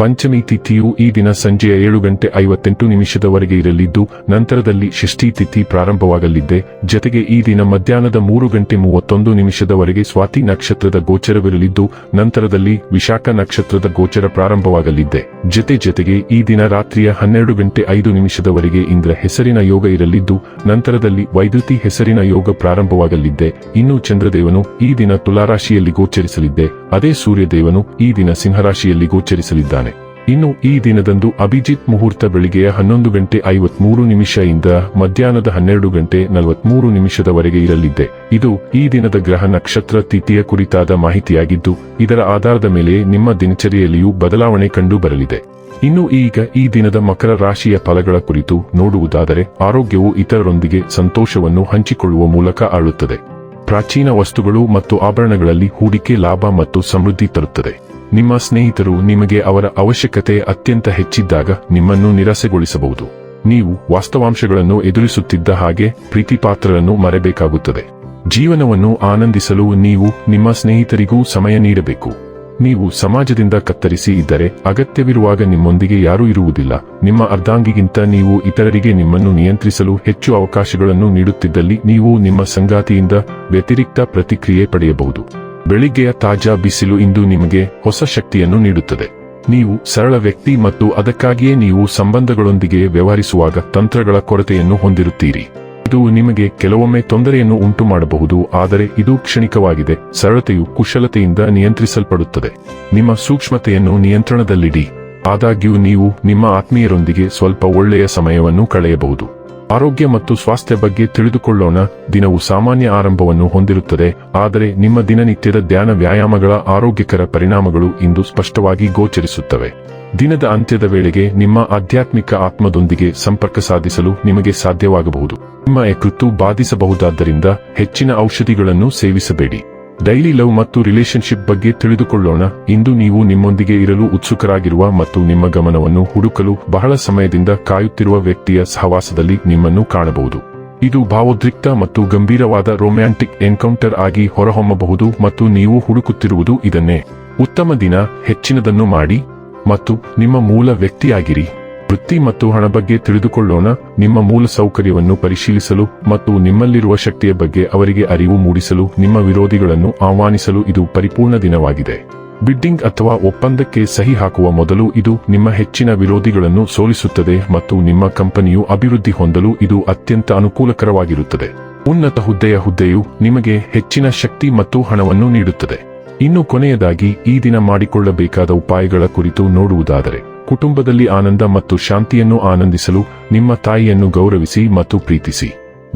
ಪಂಚಮಿ ತಿಥಿಯು ಈ ದಿನ ಸಂಜೆಯ ಏಳು ಗಂಟೆ ಐವತ್ತೆಂಟು ನಿಮಿಷದವರೆಗೆ ಇರಲಿದ್ದು, ನಂತರದಲ್ಲಿ ಷಷ್ಠಿ ತಿಥಿ ಪ್ರಾರಂಭವಾಗಲಿದ್ದೆ ಜತೆಗೆ ಈ ದಿನ ಮಧ್ಯಾಹ್ನದ ಮೂರು ಗಂಟೆ ಮೂವತ್ತೊಂದು ನಿಮಿಷದವರೆಗೆ ಸ್ವಾತಿ ನಕ್ಷತ್ರದ ಗೋಚರವಿರಲಿದ್ದು, ನಂತರದಲ್ಲಿ ವಿಶಾಖ ನಕ್ಷತ್ರದ ಗೋಚರ ಪ್ರಾರಂಭವಾಗಲಿದ್ದೆ ಜತೆ ಜತೆಗೆ ಈ ದಿನ ರಾತ್ರಿಯ ಹನ್ನೆರಡು ಗಂಟೆ ಐದು ನಿಮಿಷದವರೆಗೆ ಇಂದ್ರ ಹೆಸರಿನ ಯೋಗ ಇರಲಿದ್ದು, ನಂತರದಲ್ಲಿ ವೈದ್ಯುತಿ ಹೆಸರಿನ ಯೋಗ ಪ್ರಾರಂಭವಾಗಲಿದ್ದೆ ಇನ್ನು ಚಂದ್ರದೇವನು ಈ ದಿನ ತುಲಾರಾಶಿಯಲ್ಲಿ ಗೋಚರಿಸಲಿದ್ದೆ ಅದೇ ಸೂರ್ಯದೇವನು ಈ ದಿನ ಸಿಂಹರಾಶಿಯಲ್ಲಿ ಗೋಚರಿಸಲಿದ್ದಾನೆ. ಇನ್ನು ಈ ದಿನದಂದು ಅಭಿಜಿತ್ ಮುಹೂರ್ತ ಬೆಳಿಗ್ಗೆಯ ಹನ್ನೊಂದು ಗಂಟೆ ಐವತ್ಮೂರು ಇಂದ ಮಧ್ಯಾಹ್ನದ ಹನ್ನೆರಡು ಗಂಟೆ ನಲವತ್ಮೂರು ನಿಮಿಷದವರೆಗೆ ಇರಲಿದೆ. ಇದು ಈ ದಿನದ ಗ್ರಹ ನಕ್ಷತ್ರ ತಿಥಿಯ ಕುರಿತಾದ ಮಾಹಿತಿಯಾಗಿದ್ದು, ಇದರ ಆಧಾರದ ಮೇಲೆ ನಿಮ್ಮ ದಿನಚರಿಯಲ್ಲಿಯೂ ಬದಲಾವಣೆ ಕಂಡು ಬರಲಿದೆ ಇನ್ನು ಈಗ ಈ ದಿನದ ಮಕರ ರಾಶಿಯ ಫಲಗಳ ಕುರಿತು ನೋಡುವುದಾದರೆ, ಆರೋಗ್ಯವು ಇತರರೊಂದಿಗೆ ಸಂತೋಷವನ್ನು ಹಂಚಿಕೊಳ್ಳುವ ಮೂಲಕ ಆಳುತ್ತದೆ. ಪ್ರಾಚೀನ ವಸ್ತುಗಳು ಮತ್ತು ಆಭರಣಗಳಲ್ಲಿ ಹೂಡಿಕೆ ಲಾಭ ಮತ್ತು ಸಮೃದ್ಧಿ ತರುತ್ತದೆ. ನಿಮ್ಮ ಸ್ನೇಹಿತರು ನಿಮಗೆ ಅವರ ಅವಶ್ಯಕತೆ ಅತ್ಯಂತ ಹೆಚ್ಚಿದ್ದಾಗ ನಿಮ್ಮನ್ನು ನಿರಾಸೆಗೊಳಿಸಬಹುದು. ನೀವು ವಾಸ್ತವಾಂಶಗಳನ್ನು ಎದುರಿಸುತ್ತಿದ್ದ ಹಾಗೆ ಪ್ರೀತಿಪಾತ್ರರನ್ನು ಮರೆಬೇಕಾಗುತ್ತದೆ. ಜೀವನವನ್ನು ಆನಂದಿಸಲು ನೀವು ನಿಮ್ಮ ಸ್ನೇಹಿತರಿಗೂ ಸಮಯ ನೀಡಬೇಕು. ನೀವು ಸಮಾಜದಿಂದ ಕತ್ತರಿಸಿ ಇದ್ದರೆ ಅಗತ್ಯವಿರುವಾಗ ನಿಮ್ಮೊಂದಿಗೆ ಯಾರೂ ಇರುವುದಿಲ್ಲ. ನಿಮ್ಮ ಅರ್ಧಾಂಗಿಗಿಂತ ನೀವು ಇತರರಿಗೆ ನಿಮ್ಮನ್ನು ನಿಯಂತ್ರಿಸಲು ಹೆಚ್ಚು ಅವಕಾಶಗಳನ್ನು ನೀಡುತ್ತಿದ್ದಲ್ಲಿ ನೀವು ನಿಮ್ಮ ಸಂಗಾತಿಯಿಂದ ವ್ಯತಿರಿಕ್ತ ಪ್ರತಿಕ್ರಿಯೆ ಪಡೆಯಬಹುದು. ಬೆಳಿಗ್ಗೆಯ ತಾಜಾ ಬಿಸಿಲು ಇಂದು ನಿಮಗೆ ಹೊಸ ಶಕ್ತಿಯನ್ನು ನೀಡುತ್ತದೆ. ನೀವು ಸರಳ ವ್ಯಕ್ತಿ ಮತ್ತು ಅದಕ್ಕಾಗಿಯೇ ನೀವು ಸಂಬಂಧಗಳೊಂದಿಗೆ ವ್ಯವಹರಿಸುವಾಗ ತಂತ್ರಗಳ ಕೊರತೆಯನ್ನು ಹೊಂದಿರುತ್ತೀರಿ. ಇದು ನಿಮಗೆ ಕೆಲವೊಮ್ಮೆ ತೊಂದರೆಯನ್ನು ಉಂಟು ಮಾಡಬಹುದು ಆದರೆ ಇದು ಕ್ಷಣಿಕವಾಗಿದೆ. ಸರಳತೆಯು ಕುಶಲತೆಯಿಂದ ನಿಯಂತ್ರಿಸಲ್ಪಡುತ್ತದೆ. ನಿಮ್ಮ ಸೂಕ್ಷ್ಮತೆಯನ್ನು ನಿಯಂತ್ರಣದಲ್ಲಿಡಿ. ಆದಾಗ್ಯೂ ನೀವು ನಿಮ್ಮ ಆತ್ಮೀಯರೊಂದಿಗೆ ಸ್ವಲ್ಪ ಒಳ್ಳೆಯ ಸಮಯವನ್ನು ಕಳೆಯಬಹುದು. ಆರೋಗ್ಯ ಮತ್ತು ಸ್ವಾಸ್ಥ್ಯ ಬಗ್ಗೆ ತಿಳಿದುಕೊಳ್ಳೋಣ. ದಿನವು ಸಾಮಾನ್ಯ ಆರಂಭವನ್ನು ಹೊಂದಿರುತ್ತದೆ, ಆದರೆ ನಿಮ್ಮ ದಿನನಿತ್ಯದ ಧ್ಯಾನ ವ್ಯಾಯಾಮಗಳ ಆರೋಗ್ಯಕರ ಪರಿಣಾಮಗಳು ಇಂದು ಸ್ಪಷ್ಟವಾಗಿ ಗೋಚರಿಸುತ್ತವೆ. ದಿನದ ಅಂತ್ಯದ ವೇಳೆಗೆ ನಿಮ್ಮ ಆಧ್ಯಾತ್ಮಿಕ ಆತ್ಮದೊಂದಿಗೆ ಸಂಪರ್ಕ ಸಾಧಿಸಲು ನಿಮಗೆ ಸಾಧ್ಯವಾಗಬಹುದು. ನಿಮ್ಮ ಯಕೃತ್ತು ಬಾಧಿಸಬಹುದಾದ್ದರಿಂದ ಹೆಚ್ಚಿನ ಔಷಧಿಗಳನ್ನು ಸೇವಿಸಬೇಡಿ. ಡೈಲಿ ಲವ್ ಮತ್ತು ರಿಲೇಶನ್ಶಿಪ್ ಬಗ್ಗೆ ತಿಳಿದುಕೊಳ್ಳೋಣ. ಇಂದು ನೀವು ನಿಮ್ಮೊಂದಿಗೆ ಇರಲು ಉತ್ಸುಕರಾಗಿರುವ ಮತ್ತು ನಿಮ್ಮ ಗಮನವನ್ನು ಹುಡುಕಲು ಬಹಳ ಸಮಯದಿಂದ ಕಾಯುತ್ತಿರುವ ವ್ಯಕ್ತಿಯ ಸಹವಾಸದಲ್ಲಿ ನಿಮ್ಮನ್ನು ಕಾಣಬಹುದು. ಇದು ಭಾವೋದ್ರಿಕ್ತ ಮತ್ತು ಗಂಭೀರವಾದ ರೊಮ್ಯಾಂಟಿಕ್ ಎನ್ಕೌಂಟರ್ ಆಗಿ ಹೊರಹೊಮ್ಮಬಹುದು ಮತ್ತು ನೀವು ಹುಡುಕುತ್ತಿರುವುದು ಇದನ್ನೇ. ಉತ್ತಮ ದಿನ, ಹೆಚ್ಚಿನದನ್ನು ಮಾಡಿ ಮತ್ತು ನಿಮ್ಮ ಮೂಲ ವ್ಯಕ್ತಿಯಾಗಿರಿ. ವೃತ್ತಿ ಮತ್ತು ಹಣ ಬಗ್ಗೆ ತಿಳಿದುಕೊಳ್ಳೋಣ. ನಿಮ್ಮ ಮೂಲ ಸೌಕರ್ಯವನ್ನು ಪರಿಶೀಲಿಸಲು ಮತ್ತು ನಿಮ್ಮಲ್ಲಿರುವ ಶಕ್ತಿಯ ಬಗ್ಗೆ ಅವರಿಗೆ ಅರಿವು ಮೂಡಿಸಲು ನಿಮ್ಮ ವಿರೋಧಿಗಳನ್ನು ಆಹ್ವಾನಿಸಲು ಇದು ಪರಿಪೂರ್ಣ ದಿನವಾಗಿದೆ. ಬಿಡ್ಡಿಂಗ್ ಅಥವಾ ಒಪ್ಪಂದಕ್ಕೆ ಸಹಿ ಹಾಕುವ ಮೊದಲು ಇದು ನಿಮ್ಮ ಹೆಚ್ಚಿನ ವಿರೋಧಿಗಳನ್ನು ಸೋಲಿಸುತ್ತದೆ ಮತ್ತು ನಿಮ್ಮ ಕಂಪನಿಯು ಅಭಿವೃದ್ಧಿ ಹೊಂದಲು ಇದು ಅತ್ಯಂತ ಅನುಕೂಲಕರವಾಗಿರುತ್ತದೆ. ಉನ್ನತ ಹುದ್ದೆಯ ಹುದ್ದೆಯು ನಿಮಗೆ ಹೆಚ್ಚಿನ ಶಕ್ತಿ ಮತ್ತು ಹಣವನ್ನು ನೀಡುತ್ತದೆ. ಇನ್ನು ಕೊನೆಯದಾಗಿ ಈ ದಿನ ಮಾಡಿಕೊಳ್ಳಬೇಕಾದ ಉಪಾಯಗಳ ಕುರಿತು ನೋಡುವುದಾದರೆ ಕುಟುಂಬದಲ್ಲಿ ಆನಂದ ಮತ್ತು ಶಾಂತಿಯನ್ನು ಆನಂದಿಸಲು ನಿಮ್ಮ ತಾಯಿಯನ್ನು ಗೌರವಿಸಿ ಮತ್ತು ಪ್ರೀತಿಸಿ.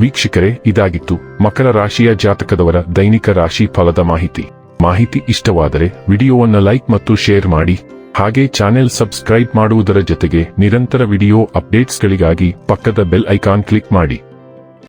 ವೀಕ್ಷಕರೇ, ಇದಾಗಿತ್ತು ಮಕರ ರಾಶಿಯ ಜಾತಕದವರ ದೈನಿಕ ರಾಶಿ ಫಲದ ಮಾಹಿತಿ. ಮಾಹಿತಿ ಇಷ್ಟವಾದರೆ ವಿಡಿಯೋವನ್ನ ಲೈಕ್ ಮತ್ತು ಶೇರ್ ಮಾಡಿ. ಹಾಗೆ ಚಾನೆಲ್ ಸಬ್ಸ್ಕ್ರೈಬ್ ಮಾಡುವುದರ ಜೊತೆಗೆ ನಿರಂತರ ವಿಡಿಯೋ ಅಪ್ಡೇಟ್ಸ್ಗಳಿಗಾಗಿ ಪಕ್ಕದ ಬೆಲ್ ಐಕಾನ್ ಕ್ಲಿಕ್ ಮಾಡಿ.